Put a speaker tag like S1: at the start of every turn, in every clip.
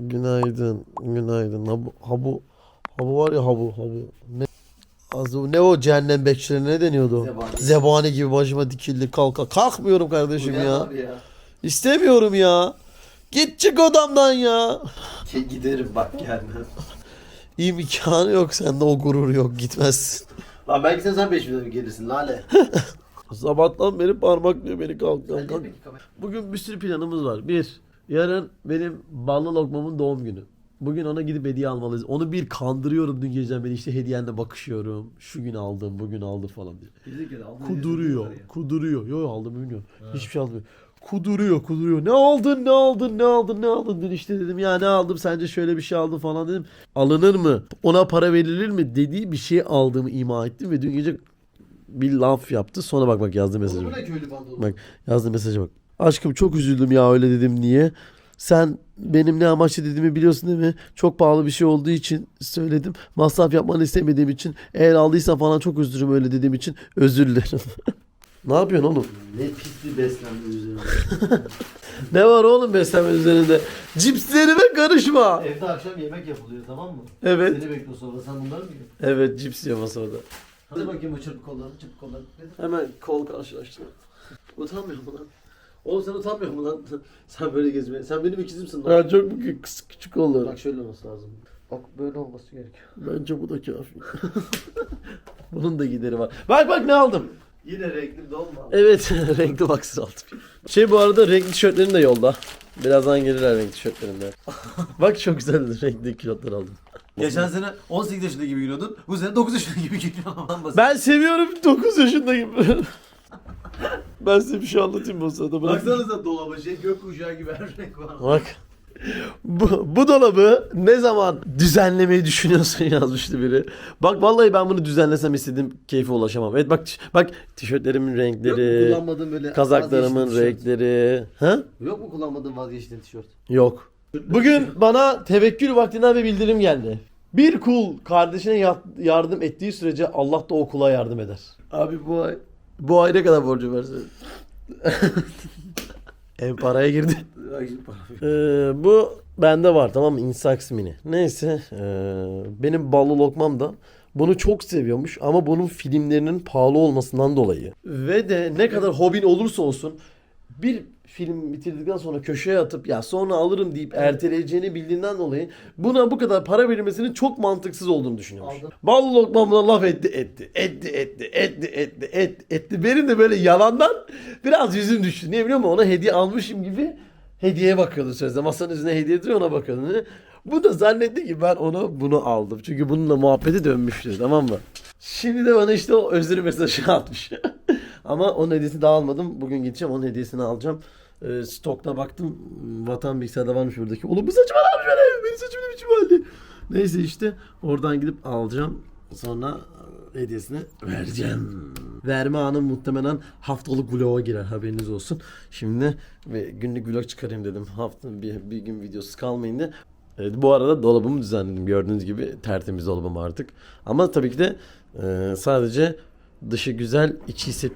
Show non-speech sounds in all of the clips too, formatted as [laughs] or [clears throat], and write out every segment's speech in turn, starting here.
S1: Günaydın. Günaydın. Ha bu, ha bu, ha bu var ya ha bu, ha bu. Ne, az o- ne o cehennem bekçilerine ne deniyordu?
S2: Zebani.
S1: Zebani gibi başıma dikildi kalka. Kalkmıyorum kardeşim ya.
S2: ya.
S1: İstemiyorum ya. Git çık odamdan ya.
S2: Ke- Giderim bak gelmem.
S1: İmkanı yok sende o gurur yok gitmezsin.
S2: Lan belki sen sen 5 milyon gelirsin lale. [laughs]
S1: Sabahtan beri parmaklıyor beni kalk kalk kalk. Bugün bir sürü planımız var. Bir, yarın benim ballı lokmamın doğum günü. Bugün ona gidip hediye almalıyız. Onu bir kandırıyorum dün geceden beri işte hediyenle bakışıyorum. Şu gün aldım, bugün aldı falan diye. Kuduruyor, kuduruyor. Yo yo aldım bilmiyorum. Hiçbir şey almıyor. Kuduruyor, kuduruyor. Ne aldın, ne aldın, ne aldın, ne aldın? Dün işte dedim ya ne aldım sence şöyle bir şey aldım falan dedim. Alınır mı? Ona para verilir mi? Dediği bir şey aldığımı ima ettim ve dün gece bir laf yaptı. Sonra bak bak yazdı mesajı.
S2: Bandı
S1: Bak yazdı mesaja bak. Aşkım çok üzüldüm ya öyle dedim niye? Sen benim ne amaçla dediğimi biliyorsun değil mi? Çok pahalı bir şey olduğu için söyledim. Masraf yapmanı istemediğim için. Eğer aldıysan falan çok üzülürüm öyle dediğim için. Özür dilerim. [laughs] ne yapıyorsun oğlum?
S2: Ne pis bir beslenme üzerine. [laughs]
S1: Ne var oğlum beslenme üzerinde? Cipslerime karışma.
S2: Evde akşam yemek yapılıyor tamam mı?
S1: Evet.
S2: Seni bekliyor sonra sen bunları mı yiyorsun?
S1: Evet cips yiyor masada.
S2: Hadi bakayım o çırpı kollarını çırpı kollarını.
S1: Hemen kol karşılaştı. Utanmıyor mu lan? Oğlum sen utanmıyor mu lan? [laughs] sen böyle gezmeye. Sen benim ikizimsin lan. Ya çok küçük, küçük oldu.
S2: Bak şöyle olması lazım. Bak böyle olması gerekiyor.
S1: Bence bu da kafi. [laughs] Bunun da gideri var. Bak bak ne aldım.
S2: Yine renkli dolma.
S1: Evet [laughs] renkli boxer aldım. Şey bu arada renkli tişörtlerim de yolda. Birazdan gelirler renkli tişörtlerimde. bak çok güzel renkli kilotlar aldım.
S2: Geçen sene 18 yaşında gibi gülüyordun. Bu sene 9 yaşında gibi gülüyorsun.
S1: Ben seviyorum 9 yaşındayım. Ben size bir şey anlatayım bu sırada. Bırak.
S2: Baksanıza dolaba şey gökkuşağı gibi her renk var.
S1: Bak. Bu, bu dolabı ne zaman düzenlemeyi düşünüyorsun [laughs] yazmıştı biri. Bak vallahi ben bunu düzenlesem istediğim keyfe ulaşamam. Evet bak bak tişörtlerimin
S2: Yok
S1: renkleri,
S2: mu kullanmadığın böyle
S1: kazaklarımın
S2: vazgeçtiğin tişört?
S1: renkleri. Ha?
S2: Yok mu kullanmadığın vazgeçtiğin tişört?
S1: Yok. Bugün bana tevekkül vaktinden bir bildirim geldi. Bir kul kardeşine ya- yardım ettiği sürece Allah da o kula yardım eder. Abi bu ay bu ay ne kadar borcu var senin? [laughs] Ev paraya girdi. Ee, bu bende var tamam mı? Instax mini. Neyse ee, benim ballı lokmam da bunu çok seviyormuş ama bunun filmlerinin pahalı olmasından dolayı. Ve de ne kadar hobin olursa olsun bir film bitirdikten sonra köşeye atıp ya sonra alırım deyip erteleyeceğini bildiğinden dolayı buna bu kadar para verilmesinin çok mantıksız olduğunu düşünüyormuş.
S2: Aldım.
S1: Ballı lokmamla laf etti etti. Etti etti etti etti etti etti. Benim de böyle yalandan biraz yüzüm düştü. Niye biliyor musun? Ona hediye almışım gibi hediyeye bakıyordu sözde. Masanın üzerine hediye duruyor ona bakıyordu. Bu da zannetti ki ben ona bunu aldım. Çünkü bununla muhabbeti dönmüştü tamam mı? Şimdi de bana işte o özür mesajı atmış. [laughs] Ama onun hediyesini daha almadım. Bugün gideceğim onun hediyesini alacağım. Ee, stokta baktım. Vatan bilgisayarda varmış buradaki. Oğlum bu saçma lan böyle. Benim saçım ne biçim halde. Neyse işte oradan gidip alacağım. Sonra e, hediyesini vereceğim. Verme anım muhtemelen haftalık vloga girer haberiniz olsun. Şimdi ve günlük vlog çıkarayım dedim. Hafta bir, bir gün videosu kalmayın diye. Evet, bu arada dolabımı düzenledim. Gördüğünüz gibi tertemiz dolabım artık. Ama tabii ki de e, sadece dışı güzel, içi ise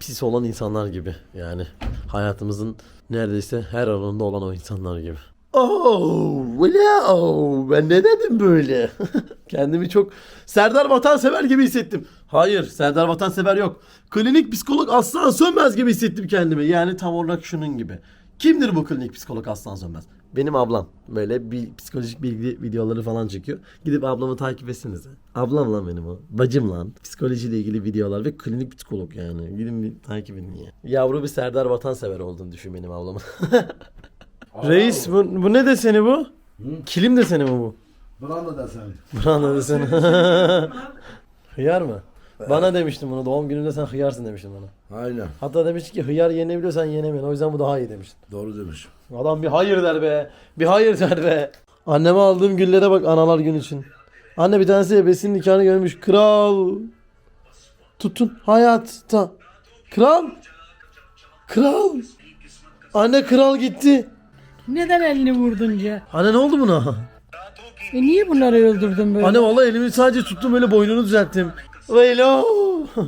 S1: pis olan insanlar gibi. Yani hayatımızın neredeyse her alanında olan o insanlar gibi. Oh, wow. Ben ne dedim böyle? [laughs] Kendimi çok Serdar Vatansever gibi hissettim. Hayır, Serdar Vatansever yok. Klinik psikolog Aslan Sönmez gibi hissettim kendimi. Yani tam olarak şunun gibi. Kimdir bu klinik psikolog Aslan Sönmez? Benim ablam. Böyle bir psikolojik bilgi videoları falan çekiyor. Gidip ablamı takip etsenize. Ablam lan benim o. Bacım lan. Psikolojiyle ilgili videolar ve klinik psikolog yani. Gidin bir takip edin ya. Yavru bir Serdar Vatansever olduğunu düşün benim ablamın. [laughs] Reis bu, bu ne deseni bu? Kilim deseni mi bu?
S3: Branda deseni.
S1: Branda deseni. [laughs] hıyar mı? Bana demiştin bunu doğum gününde sen hıyarsın demiştin bana.
S3: Aynen.
S1: Hatta demiştin ki hıyar yenebiliyorsan yenemeyin. O yüzden bu daha iyi demiştin.
S3: Doğru demiş.
S1: Adam bir hayır der be. Bir hayır der be. Anneme aldığım güllere bak analar gün için. Anne bir tanesi ebesinin nikahını görmüş. Kral. Tutun hayatta. Kral. Kral. Anne kral gitti.
S4: Neden elini vurdunca?
S1: Anne ne oldu buna?
S4: E niye bunları öldürdün böyle?
S1: Anne vallahi elimi sadece tuttum böyle boynunu düzelttim. Veylo.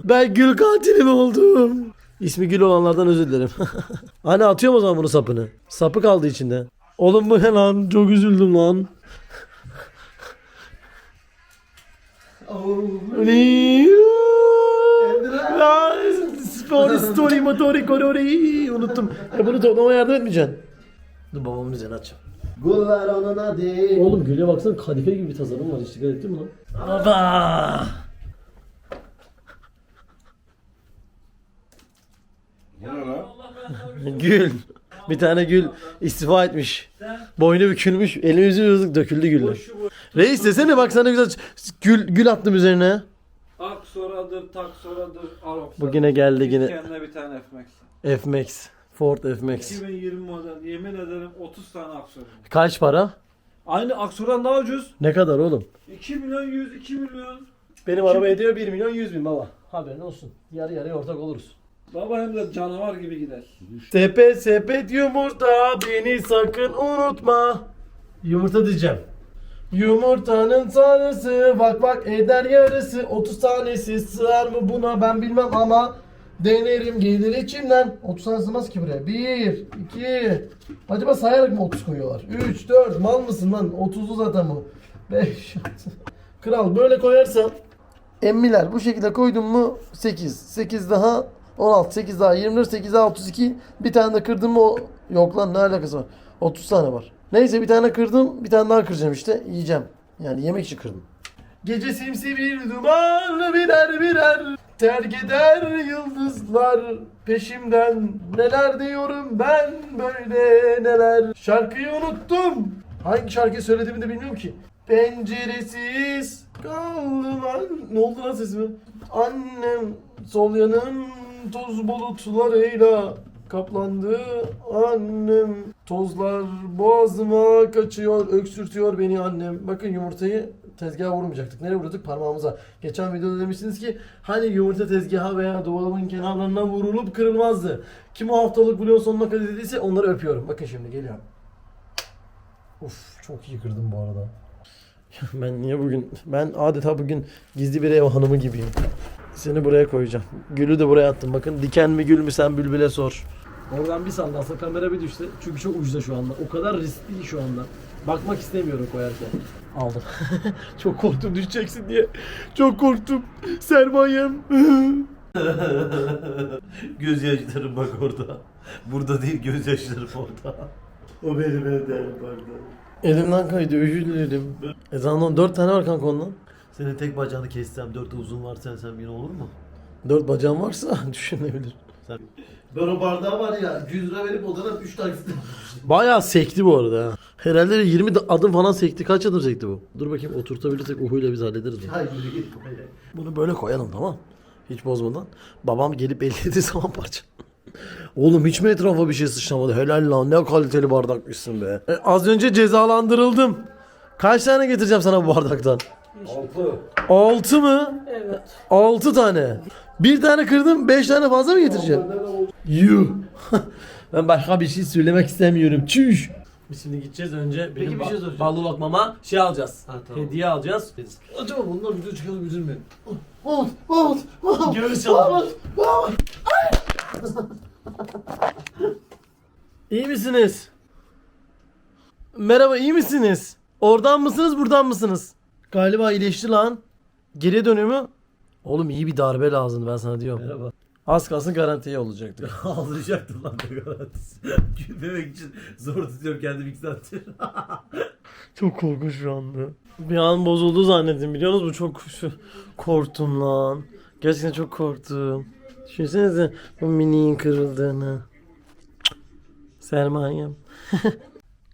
S1: Ben gül katili mi oldum? İsmi gül olanlardan özür dilerim. [laughs] Anne atıyor mu o zaman bunu sapını? Sapı kaldı içinde. Oğlum bu ne lan? Çok üzüldüm lan. La, Spor, story, motori, korori. Unuttum. E bunu toplamaya yardım etmeyeceksin. Dur babamın üzerine açacağım.
S2: Guller onun adı.
S1: Oğlum güle baksana kadife gibi bir tasarım var. Hiç dikkat ettin mi lan? Baba. [laughs] Gül. Bir tane gül istifa etmiş. Boynu bükülmüş. Eli yüzü yüzü döküldü güller. Reis desene bak sana güzel gül, gül attım üzerine.
S3: Aksora'dır, Taksora'dır, Arap'sa.
S1: Bu yine geldi yine.
S3: Kendine bir tane F-Max.
S1: F-Max. Ford F-Max.
S3: 2020 model. Yemin ederim 30 tane Aksora.
S1: Kaç para?
S3: Aynı Aksora'dan daha ucuz.
S1: Ne kadar oğlum?
S3: 2 milyon 100, 2 milyon.
S1: Benim araba ediyor 1 milyon 100 bin baba. Haberin olsun. Yarı yarıya ortak oluruz.
S3: Baba hem de canavar gibi gider.
S1: Tepe sepet yumurta beni sakın unutma. Yumurta diyeceğim. Yumurtanın tanesi bak bak eder yarısı 30 tanesi sığar mı buna ben bilmem ama denerim gelir içimden. 30 tane sığmaz ki buraya. 1 2 acaba sayarak mı 30 koyuyorlar? 3 4 mal mısın lan? 30'lu zaten bu. 5 Kral böyle koyarsan Emmiler. Bu şekilde koydum mu 8. 8 daha 16. 8 daha 24. 8 daha 32. Bir tane de kırdım mı. Yok lan ne alakası var? 30 tane var. Neyse bir tane kırdım. Bir tane daha kıracağım işte. Yiyeceğim. Yani yemek için kırdım. Gece simsi bir duman birer birer terk eder yıldızlar peşimden neler diyorum ben böyle neler şarkıyı unuttum hangi şarkıyı söylediğimi de bilmiyorum ki penceresiz kaldım ne oldu lan sesime annem sol yanım toz bulutlarıyla kaplandı annem tozlar boğazıma kaçıyor öksürtüyor beni annem bakın yumurtayı tezgaha vurmayacaktık. Nereye vurduk? Parmağımıza. Geçen videoda demiştiniz ki hani yumurta tezgaha veya dolabın kenarlarına vurulup kırılmazdı. Kim o haftalık vlogun sonuna kadar dediyse onları öpüyorum. Bakın şimdi geliyorum. Uf çok iyi kırdım bu arada. [laughs] Ben niye bugün ben adeta bugün gizli bir ev hanımı gibiyim. Seni buraya koyacağım. Gülü de buraya attım. Bakın diken mi gül mü sen bülbüle sor. Oradan bir sallansa kamera bir düştü. Çünkü çok ucuza şu anda. O kadar riskli şu anda. Bakmak istemiyorum koyarken. Aldım. [laughs] çok korktum düşeceksin diye. Çok korktum. Sermayem. [laughs]
S2: Gözyaşlarım bak orada. Burada değil gözyaşlarım orada. O benim ederim pardon.
S1: Elimden kaydı özür dilerim. E zaten 4 tane var kanka ondan.
S2: Senin tek bacağını kessem, dört de uzun var sen sen yine olur mu?
S1: 4 bacağım varsa [laughs] düşünebilir.
S2: Sen... Ben o bardağı var ya 100 lira verip odana 3 taksit
S1: Bayağı sekti bu arada ha. Herhalde 20 de- adım falan sekti. Kaç adım sekti bu? Dur bakayım oturtabilirsek uhuyla biz hallederiz bunu.
S2: Hayır yürü git böyle.
S1: Bunu böyle koyalım tamam. Hiç bozmadan. Babam gelip ellediği [laughs] zaman parça. Oğlum hiç mi etrafa bir şey sıçramadı? Helal lan ne kaliteli bardakmışsın be. E, az önce cezalandırıldım. Kaç tane getireceğim sana bu bardaktan?
S3: 6.
S1: 6 mı?
S4: Evet.
S1: 6 tane. Bir tane kırdım 5 tane fazla mı getireceğim? Yuh. [laughs] ben başka bir şey söylemek istemiyorum. Çüş. Biz şimdi gideceğiz önce benim
S2: bir şey
S1: ba-
S2: soracağım.
S1: ballı lokmama şey alacağız.
S2: Ha, tamam.
S1: Hediye alacağız. Acaba bunlar video çıkalım üzülmeyin.
S2: Mahmut, Mahmut, Mahmut.
S1: Göğüs çalmış. İyi misiniz? Merhaba iyi misiniz? Oradan mısınız buradan mısınız? Galiba iyileşti lan. Geriye dönüyor mu? Oğlum iyi bir darbe lazım ben sana diyorum.
S2: Merhaba.
S1: Az kalsın garantiye olacaktık. [laughs]
S2: Ağlayacaktım lan ne garantisi. [laughs] Gülmemek için zor tutuyorum kendimi 2 saattir. [laughs]
S1: Çok korkunç şu anda. Bir an bozuldu zannettim biliyor musunuz? Bu çok korktum lan. Gerçekten çok korktum. Düşünsenize bu miniğin kırıldığını. Sermayem.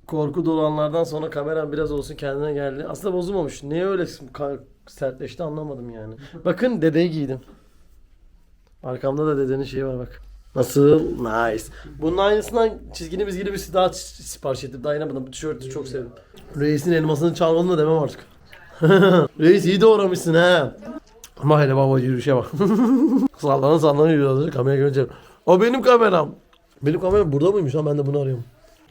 S1: Korku dolu anlardan sonra kameram biraz olsun kendine geldi. Aslında bozulmamış. Niye öyle ka- sertleşti anlamadım yani. [laughs] Bakın dedeyi giydim. Arkamda da dedenin şeyi var bak. Nasıl? Nice. Bunun aynısından çizgili bizgili bir daha sipariş ettim. Daha inanmadım. Bu tişörtü çok sevdim. Reis'in elmasını çalmadın da demem artık. [laughs] Reis iyi doğramışsın ha. Ama hele baba yürüyüşe bak. [laughs] sallana sallana yürüyorlar. Kamera görünce. O benim kameram. Benim kameram burada mıymış lan ben de bunu arıyorum.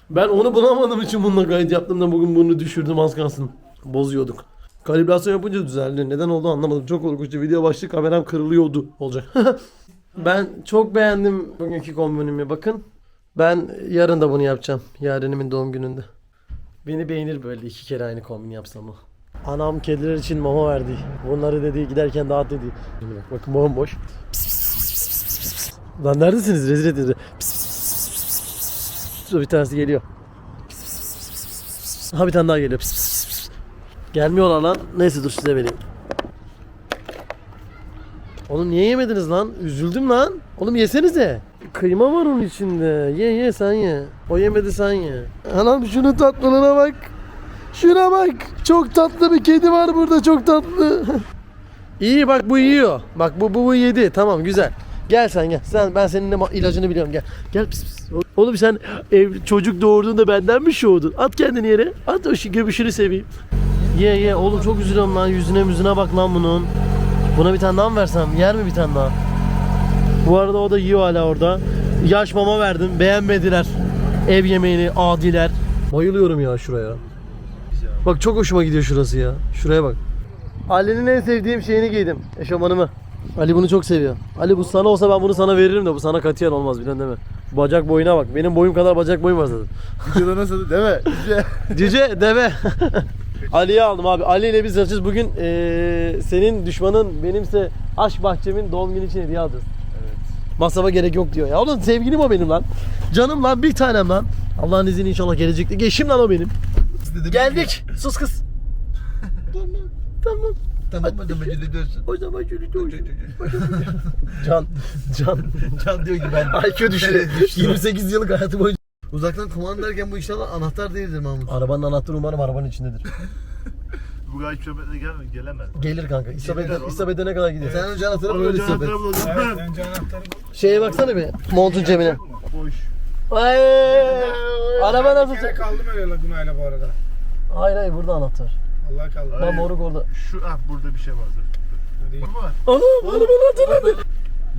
S1: Ben onu bulamadığım için bununla kayıt yaptım da bugün bunu düşürdüm az kalsın. Bozuyorduk. Kalibrasyon yapınca düzeldi. Neden oldu anlamadım. Çok korkunçtu. Video başlığı kameram kırılıyordu. Olacak. [laughs] ben çok beğendim bugünkü kombinimi. Bakın. Ben yarın da bunu yapacağım. Yarenimin doğum gününde. Beni beğenir böyle iki kere aynı kombin yapsam o. Anam kediler için mama verdi. Bunları dedi giderken dağıt dedi. Bakın bomboş. Pis, pis, pis, pis, pis, pis, pis. Lan neredesiniz? Rezil ettiniz. Pis, pis, Bir tanesi geliyor. Ha bir tane daha geliyor. Pis, pis, pis. Gelmiyorlar lan. Neyse dur size vereyim. Oğlum niye yemediniz lan? Üzüldüm lan. Oğlum yesenize. Kıyma var onun içinde. Ye ye sen ye. O yemedi sen ye. Anam şunun tatlılığına bak. Şuna bak. Çok tatlı bir kedi var burada. Çok tatlı. [laughs] İyi bak bu yiyor. Bak bu bu, bu yedi. Tamam güzel. Gel sen gel. Sen ben senin ne ilacını biliyorum gel. Gel pis pis. Oğlum sen ev, çocuk doğurduğunda benden mi şovdun? At kendini yere. At o şu göbüşünü seveyim. Ye ye oğlum çok üzülüyorum lan. Yüzüne müzüne bak lan bunun. Buna bir tane daha mı versem? Yer mi bir tane daha? Bu arada o da yiyor hala orada. Yaş mama verdim. Beğenmediler. Ev yemeğini adiler. Bayılıyorum ya şuraya. Bak çok hoşuma gidiyor şurası ya. Şuraya bak. Ali'nin en sevdiğim şeyini giydim. Eşofmanımı. Ali bunu çok seviyor. Ali bu sana olsa ben bunu sana veririm de bu sana katiyen olmaz biliyorsun değil mi? Bacak boyuna bak. Benim boyum kadar bacak boyum var zaten.
S2: Videoda nasıl değil mi?
S1: Cüce [laughs] deve. [laughs] Ali'yi aldım abi. Ali ile biz açız. Bugün eee, senin düşmanın benimse aşk bahçemin doğum günü için hediye alacağız. Masrafa gerek yok diyor. Ya oğlum sevgilim o benim lan. Canım lan bir tanem lan. Allah'ın izniyle inşallah gelecekte. Geçim lan o benim. Geldik. Sus kız. [laughs] tamam. Tamam.
S2: Tamam mı demeci de diyorsun.
S1: O zaman şöyle dur. [laughs] Can. Can.
S2: Can diyor ki ben.
S1: IQ düştü. 28 yıllık hayatı boyunca.
S2: Uzaktan kumanda derken bu inşallah anahtar değildir Mahmut.
S1: Arabanın anahtarı umarım arabanın içindedir.
S5: Bu kadar kilometre gelme, gelemez.
S1: Gelir kanka. İsabet'e,
S5: Gelir oğlum.
S1: İsabet'e ne kadar gidiyor?
S2: Sen önce anahtarı böyle
S5: önce
S2: isabet.
S5: anahtarı bulacağım.
S1: Şeye baksana bir montun cebine.
S5: Boş.
S1: Ay, araba nasıl?
S6: Bir kere kaldım öyle Laguna'yla bu arada.
S1: Hayır hayır burada anahtar.
S6: Allah kaldı.
S1: Lan moruk orada.
S5: Şu ah burada bir şey vardır.
S6: Hadi.
S5: Var.
S1: Anam arabanın anahtarı.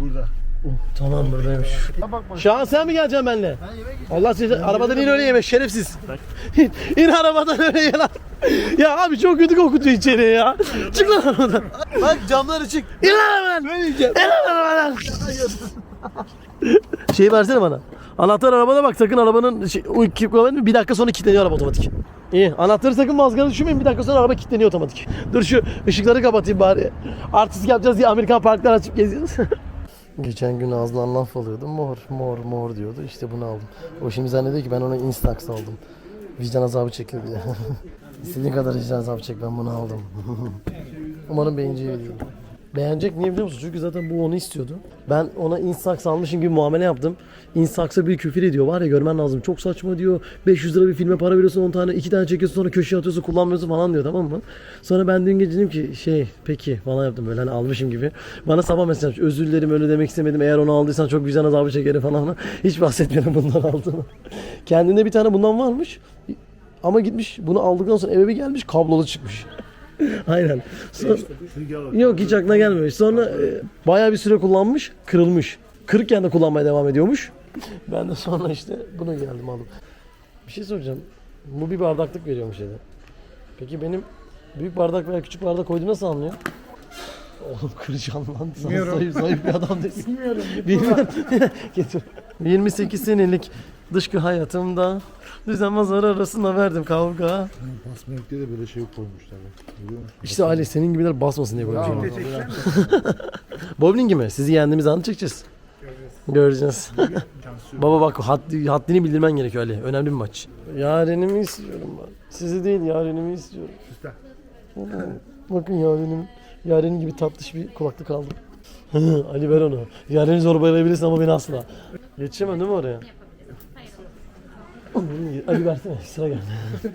S5: Burada.
S1: Tamam buradaymış. Şahan sen mi geleceksin benimle? Allah sizi arabadan in öyle yeme şerefsiz. İn, in arabadan öyle ye lan. Ya abi çok kötü kokutuyor içeriye ya. Çık lan arabadan.
S2: Bak camları çık.
S1: İn arabadan. İn lan arabadan. Şeyi versene bana. Anahtar arabada bak sakın arabanın şey, bir dakika sonra kilitleniyor araba otomatik. İyi. Anahtarı sakın mazgara düşürmeyin. Bir dakika sonra araba kilitleniyor otomatik. Dur şu ışıkları kapatayım bari. Artistik yapacağız diye Amerikan parklar açıp geziyoruz. [laughs] Geçen gün ağzından laf alıyordum. Mor, mor, mor diyordu. İşte bunu aldım. O şimdi zannediyor ki ben ona Instax aldım. Vicdan azabı çekiyor de. [laughs] İstediğin kadar vicdan azabı çek ben bunu aldım. [laughs] Umarım beğeneceği video. Beğenecek niye biliyor musun? Çünkü zaten bu onu istiyordu. Ben ona Instax almışım gibi muamele yaptım. Instax'a bir küfür ediyor. Var ya görmen lazım. Çok saçma diyor. 500 lira bir filme para veriyorsun 10 tane. 2 tane çekiyorsun sonra köşeye atıyorsun kullanmıyorsun falan diyor tamam mı? Sonra ben dün gece dedim ki şey peki falan yaptım böyle hani almışım gibi. Bana sabah mesaj atmış. Özür dilerim öyle demek istemedim. Eğer onu aldıysan çok vicdan azabı çekerim falan. [laughs] Hiç bahsetmiyorum bundan aldığını. Kendinde bir tane bundan varmış. Ama gitmiş bunu aldıktan sonra eve bir gelmiş kablolu çıkmış. [laughs] Aynen. Sonra- Yok hiç aklına gelmemiş. Sonra e, bayağı bir süre kullanmış, kırılmış. Kırıkken de kullanmaya devam ediyormuş. Ben de sonra işte bunu geldim aldım. Bir şey soracağım. Bu bir bardaklık veriyormuş dedi. Peki benim büyük bardak veya küçük bardak koyduğum nasıl anlıyor? Oğlum kıracağım lan. Sana
S6: Bilmiyorum.
S1: zayıf, zayıf bir adam değil. [laughs] Bilmiyorum. Bilmiyorum. [laughs] Getir. 28 senelik dışkı hayatımda düzenbazlar arasında verdim kavga.
S5: Basmalıkta da böyle şey koymuşlar. Görüyor musun?
S1: İşte Ali senin gibiler basmasın diye koymuş. onu. [laughs] Bowling mi? Sizi yendiğimiz anı çekeceğiz. Göreceğiz. Baba bak haddi, haddini bildirmen gerekiyor Ali. Önemli bir maç. Yarenimi istiyorum ben. Sizi değil yarenimi istiyorum. Bakın yarenim. Yarenin gibi tatlış bir kulaklık aldım. [laughs] Ali ver onu. Yareni zorbalayabilirsin ama beni asla. Yetişemem değil mi oraya? Ali versene sıra geldi. [laughs]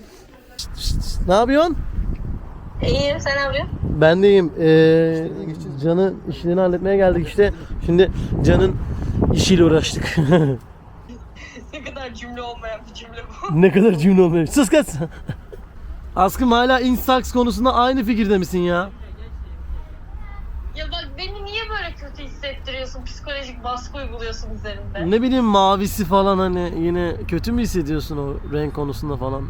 S1: ne yapıyorsun?
S7: İyiyim sen ne yapıyorsun?
S1: Ben deyim. Ee, Can'ın işlerini halletmeye geldik işte. Şimdi Can'ın işiyle uğraştık. [laughs]
S7: Ne kadar cümle olmayan bir cümle bu. [laughs]
S1: ne kadar cümle olmuyor. Sus kız. Askım hala Instax konusunda aynı fikirde misin ya?
S7: Ya bak beni niye böyle kötü hissettiriyorsun? Psikolojik baskı uyguluyorsun üzerimde.
S1: Ne bileyim mavisi falan hani yine kötü mü hissediyorsun o renk konusunda falan?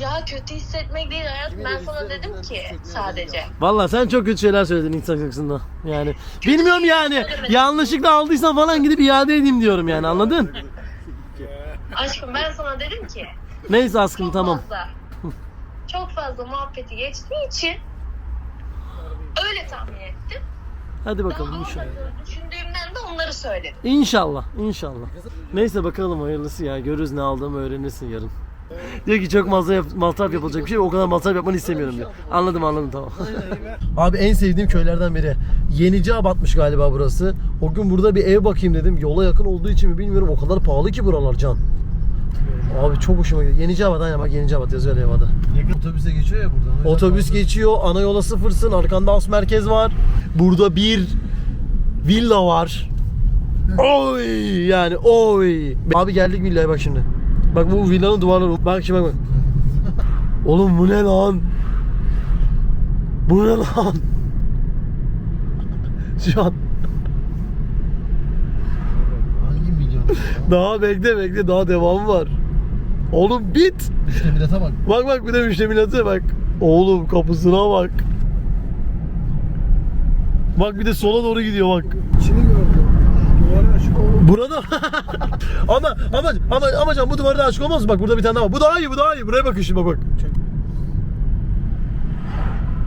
S7: Ya kötü hissetmek değil hayatım. Ben sana dedim ki sadece.
S1: Valla sen çok kötü şeyler söyledin Instax konusunda. Yani bilmiyorum yani. Yanlışlıkla aldıysan falan gidip iade edeyim diyorum yani anladın?
S7: Aşkım ben sana dedim ki
S1: Neyse aşkım
S7: çok
S1: tamam.
S7: fazla. Çok fazla muhabbeti geçtiği için öyle tahmin ettim.
S1: Hadi bakalım
S7: Daha
S1: inşallah.
S7: düşündüğümden de onları söyledim.
S1: İnşallah, inşallah. Neyse bakalım hayırlısı ya. Görürüz ne aldığımı öğrenirsin yarın. Diyor ki çok masraf, masraf yapılacak bir şey. O kadar masraf yapmanı istemiyorum diyor. Anladım anladım tamam. [laughs] Abi en sevdiğim köylerden biri. Yenici Abatmış galiba burası. O gün burada bir ev bakayım dedim. Yola yakın olduğu için mi bilmiyorum. O kadar pahalı ki buralar can. Abi çok hoşuma gidiyor. Yenici Abat aynen bak Yenici Abat yazıyor levhada.
S5: Yakın otobüse geçiyor ya buradan.
S1: Otobüs geçiyor. Ana yola sıfırsın. Arkanda as merkez var. Burada bir villa var. Oy yani oy. Abi geldik villaya bak şimdi. Bak bu villanın duvarları. Bak şimdi bak bak. Oğlum bu ne lan? Bu ne lan? [laughs] Şu an
S5: Hangi milyon?
S1: daha bekle bekle daha devam var. Oğlum bit.
S5: işte bilete bak.
S1: Bak bak bir de müştemilata bak. Oğlum kapısına bak. Bak bir de sola doğru gidiyor bak.
S6: İçini gördüm. Duvarı açık oldu.
S1: Burada [laughs] ama ama ama ama can bu duvarda açık olmaz mı? Bak burada bir tane daha var. Bu daha iyi, bu daha iyi. Buraya bakın şimdi bak bak.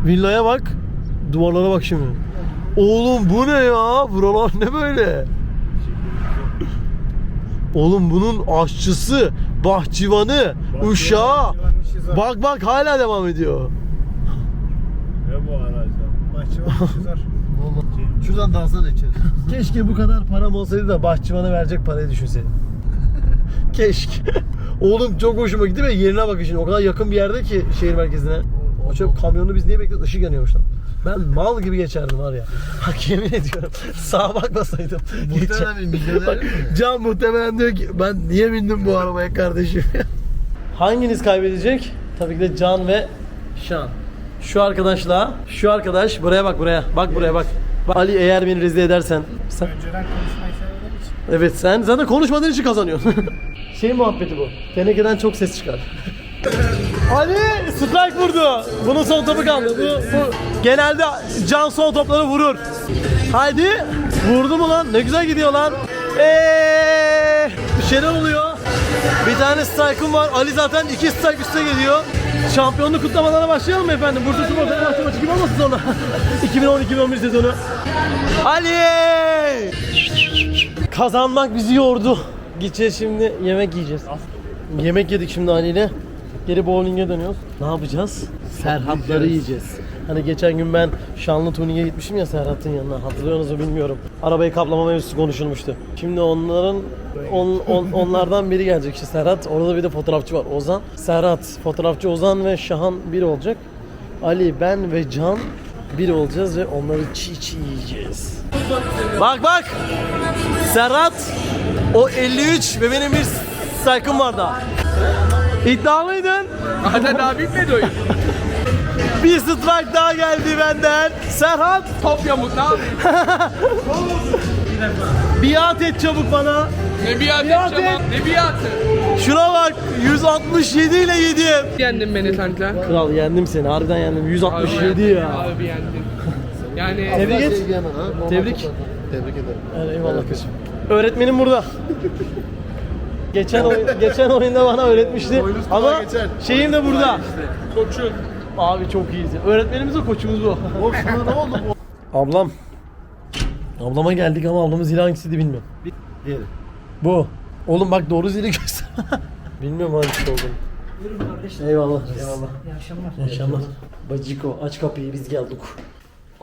S1: Villaya bak. Duvarlara bak şimdi. Oğlum bu ne ya? Buralar ne böyle? Oğlum bunun aşçısı, bahçıvanı, uşağı. Bak bak hala devam ediyor.
S5: Ne bu araçlar?
S6: Bahçıvan işi zor. [laughs]
S5: Şuradan dalsana içeri. [laughs]
S1: Keşke bu kadar param olsaydı da bahçıvana verecek parayı düşünseydim. [laughs] Keşke. Oğlum çok hoşuma gitti ve yerine bakın şimdi. O kadar yakın bir yerde ki şehir merkezine. O çöp kamyonu biz niye bekliyoruz? Işık yanıyormuş lan. Ben mal gibi geçerdim var ya. Bak yemin ediyorum. Sağa bakmasaydım.
S5: Muhtemelen bir milyoner
S1: Bak,
S5: mi?
S1: Can muhtemelen diyor ki ben niye bindim bu arabaya kardeşim Hanginiz kaybedecek? Tabii ki de Can ve Şan. Şu arkadaşla, şu arkadaş buraya bak buraya. Bak buraya bak. Bak, Ali eğer beni rezil edersen. Sen,
S6: Önceden konuşmayı sevdiğim için.
S1: evet sen zaten konuşmadığın için kazanıyorsun. [laughs] şey muhabbeti bu. Tenekeden çok ses çıkar. [laughs] Ali strike vurdu. Bunun son topu kaldı. Bu, bu genelde can son topları vurur. Haydi. Vurdu mu lan? Ne güzel gidiyor lan. Eee bir şeyler oluyor. Bir tane strike'ım var. Ali zaten iki strike üste geliyor. Şampiyonluk kutlamalarına başlayalım mı efendim? Bursa Spor Fenerbahçe maçı gibi olmasın sonra. [laughs] 2010-2011 sezonu. Ali! Kazanmak bizi yordu. Gideceğiz şimdi yemek yiyeceğiz. Yemek yedik şimdi Ali ile. Geri bowling'e dönüyoruz. Ne yapacağız? Serhatları yiyeceğiz. Hani geçen gün ben Şanlı Tuning'e gitmişim ya Serhat'ın yanına. Hatırlıyorsunuz mu bilmiyorum. Arabayı kaplama mevzusu konuşulmuştu. Şimdi onların on, on- onlardan biri gelecek işte Serhat. Orada bir de fotoğrafçı var Ozan. Serhat, fotoğrafçı Ozan ve Şahan biri olacak. Ali, ben ve Can biri olacağız ve onları çiğ çiğ yiyeceğiz. Bak bak! Serhat o 53 ve benim bir saykım var daha. İddialıydın.
S8: Hadi daha bitmedi oyun. [laughs]
S1: Bir strike daha geldi benden. Serhat
S8: Top yamuk ne yapayım? [laughs]
S1: biat et çabuk bana.
S8: Ne biat
S1: Biat et.
S8: abi, Ne biatı?
S1: Şuna bak 167 ile yedim.
S8: Yendin beni kanka.
S1: Kral yendim seni harbiden yendim 167 ya.
S8: Abi yendin. Yani
S1: Tebrik et.
S5: Normal
S1: Tebrik.
S5: Tebrik ederim.
S1: Evet, eyvallah kızım. Öğretmenim burada. [laughs] Geçen oyun, geçen oyunda bana öğretmişti. Ama
S5: geçer.
S1: şeyim de burada.
S8: koçun.
S1: Abi çok iyiyiz. Öğretmenimiz o koçumuz bu.
S5: Oğlum sana ne oldu?
S1: Ablam. Ablama geldik ama ablamın zili hangisiydi bilmiyorum.
S5: Diğeri.
S1: Bu. Oğlum bak doğru zili göster. [laughs] bilmiyorum hangisi olduğunu. Eyvallah. Eyvallah. İyi akşamlar. İyi akşamlar. Baciko aç kapıyı biz geldik.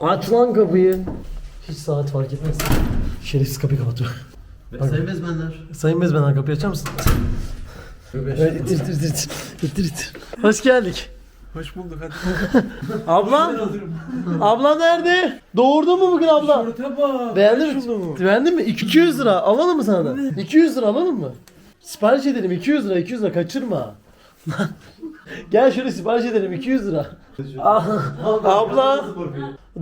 S1: Aç lan kapıyı. Hiç saat fark etmez. Şerefsiz kapıyı kapatıyor.
S5: Sevmez benler.
S1: Sayın Bezmen kapıyı açar mısın? Evet, itir itir itir itir. İtir. Hoş geldik.
S3: Hoş bulduk hadi. [laughs]
S1: Abla? abla nerede? Doğurdun mu bugün abla? Beğendin mi? Beğendin mi? 200 lira alalım mı sana da? 200 lira alalım mı? Sipariş edelim 200 lira 200 lira kaçırma. [laughs] Gel şöyle sipariş edelim 200 lira. Abla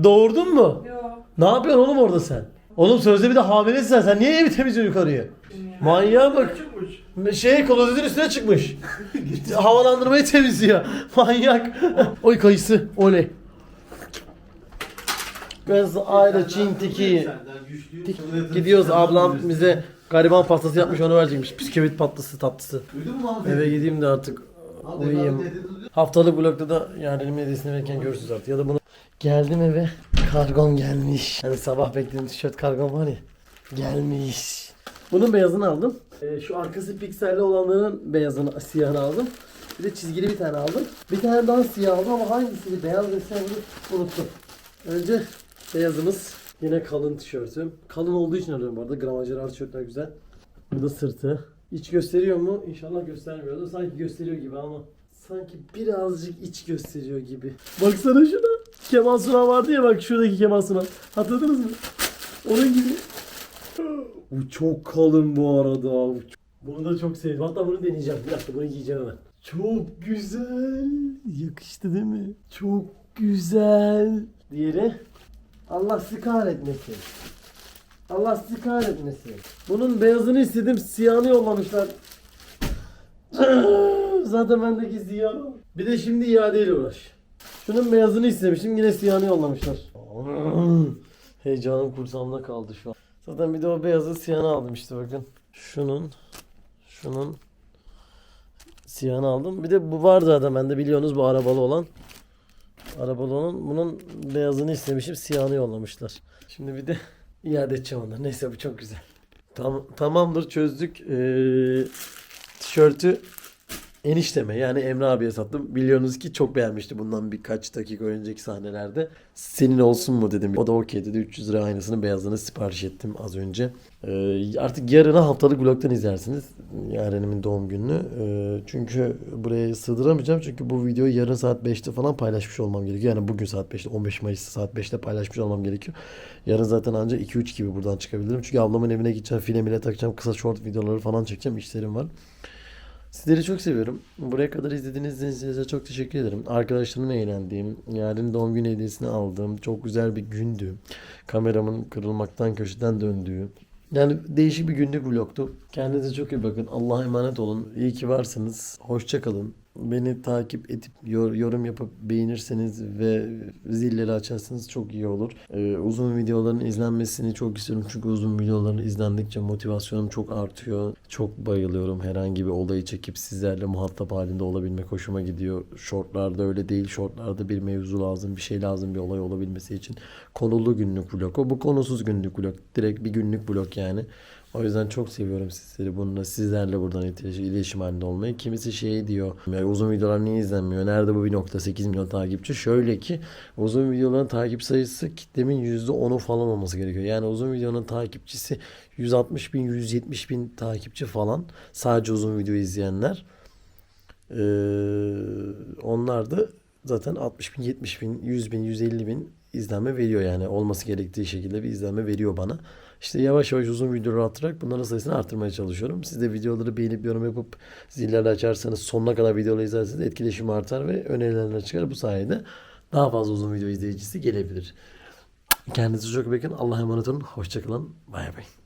S1: doğurdun mu? Yok. Ne yapıyorsun oğlum orada sen? Oğlum sözde bir de hamilesin sen. Sen niye evi temizliyorsun yukarıyı? Manyağa bak. Şey klozetin üstüne çıkmış. [laughs] Havalandırmayı temizliyor. [laughs] Manyak. Oy kayısı. Oley. Kız aile çintiki. Gidiyoruz ablam bize Gariban pastası yapmış onu verecekmiş. Bisküvit patlısı tatlısı.
S5: Duydun mu Mahmut?
S1: Eve gideyim de artık uyuyayım. Haftalık vlogda da yarın hediyesini verirken görüşürüz artık. Ya da bunu geldim eve. Kargom gelmiş. Hani sabah beklediğim tişört kargom var ya. Gelmiş. Bunun beyazını aldım. Ee, şu arkası pikselli olanların beyazını, siyahını aldım. Bir de çizgili bir tane aldım. Bir tane daha siyah aldım ama hangisini beyaz ve unuttum. Önce beyazımız. Yine kalın tişörtüm. Kalın olduğu için alıyorum bu arada. Gramajları artı tişörtler güzel. Bu da sırtı. İç gösteriyor mu? İnşallah göstermiyordu. Sanki gösteriyor gibi ama. Sanki birazcık iç gösteriyor gibi. Baksana şuna. Kemal Sunal vardı ya bak şuradaki Kemal Sunal. Hatırladınız mı? Onun gibi. Bu çok kalın bu arada. Bu Bunu da çok sevdim. Hatta bunu deneyeceğim. Bir dakika bunu giyeceğim hemen. Çok güzel. Yakıştı değil mi? Çok güzel. Diğeri Allah sizi kahretmesin. Allah sizi kahretmesin. Bunun beyazını istedim, siyahını yollamışlar. [clears throat] Zaten bendeki siyah. Bir de şimdi iadeyle uğraş. Şunun beyazını istemiştim, yine siyahını yollamışlar. [clears throat] Heyecanım kursağımda kaldı şu an. Zaten bir de o beyazı siyahını aldım işte bakın. Şunun, şunun siyahını aldım. Bir de bu var zaten bende biliyorsunuz bu arabalı olan. Arabalı olan bunun beyazını istemişim siyahını yollamışlar. Şimdi bir de [laughs] iade edeceğim onları. Neyse bu çok güzel. Tam, tamamdır çözdük. Ee, tişörtü enişteme yani Emre abiye sattım. Biliyorsunuz ki çok beğenmişti bundan birkaç dakika önceki sahnelerde. Senin olsun mu dedim. O da okey dedi. 300 lira aynısını beyazını sipariş ettim az önce. Ee, artık yarına haftalık vlogtan izlersiniz. Yaren'imin doğum gününü. Ee, çünkü buraya sığdıramayacağım. Çünkü bu videoyu yarın saat 5'te falan paylaşmış olmam gerekiyor. Yani bugün saat 5'te 15 Mayıs saat 5'te paylaşmış olmam gerekiyor. Yarın zaten ancak 2-3 gibi buradan çıkabilirim. Çünkü ablamın evine gideceğim. Film ile takacağım. Kısa short videoları falan çekeceğim. işlerim var. Sizleri çok seviyorum. Buraya kadar izlediğiniz için size çok teşekkür ederim. Arkadaşlarımla eğlendiğim, yarın doğum günü hediyesini aldığım çok güzel bir gündü. Kameramın kırılmaktan köşeden döndüğü. Yani değişik bir günlük vlogtu. Kendinize çok iyi bakın. Allah'a emanet olun. İyi ki varsınız. Hoşça kalın. Beni takip edip yor- yorum yapıp beğenirseniz ve zilleri açarsanız çok iyi olur. Ee, uzun videoların izlenmesini çok istiyorum. Çünkü uzun videoların izlendikçe motivasyonum çok artıyor. Çok bayılıyorum. Herhangi bir olayı çekip sizlerle muhatap halinde olabilmek hoşuma gidiyor. Shortlarda öyle değil. Shortlarda bir mevzu lazım, bir şey lazım bir olay olabilmesi için. Konulu günlük vlog o. Bu konusuz günlük vlog. Direkt bir günlük vlog yani. O yüzden çok seviyorum sizleri. Bununla sizlerle buradan iletişim, halinde olmayı. Kimisi şey diyor. Ya uzun videolar niye izlenmiyor? Nerede bu 1.8 milyon takipçi? Şöyle ki uzun videoların takip sayısı kitlemin %10'u falan olması gerekiyor. Yani uzun videonun takipçisi 160 bin, 170 bin takipçi falan. Sadece uzun video izleyenler. Ee, onlar da zaten 60 bin, 70 bin, 100 bin, 150 bin izlenme veriyor yani. Olması gerektiği şekilde bir izlenme veriyor bana. İşte yavaş yavaş uzun videoları atarak bunların sayısını arttırmaya çalışıyorum. Siz de videoları beğenip yorum yapıp zilleri açarsanız sonuna kadar videoları izlerseniz etkileşim artar ve önerilerine çıkar. Bu sayede daha fazla uzun video izleyicisi gelebilir. Kendinize çok bakın. Allah'a emanet olun. Hoşçakalın. Bay bay.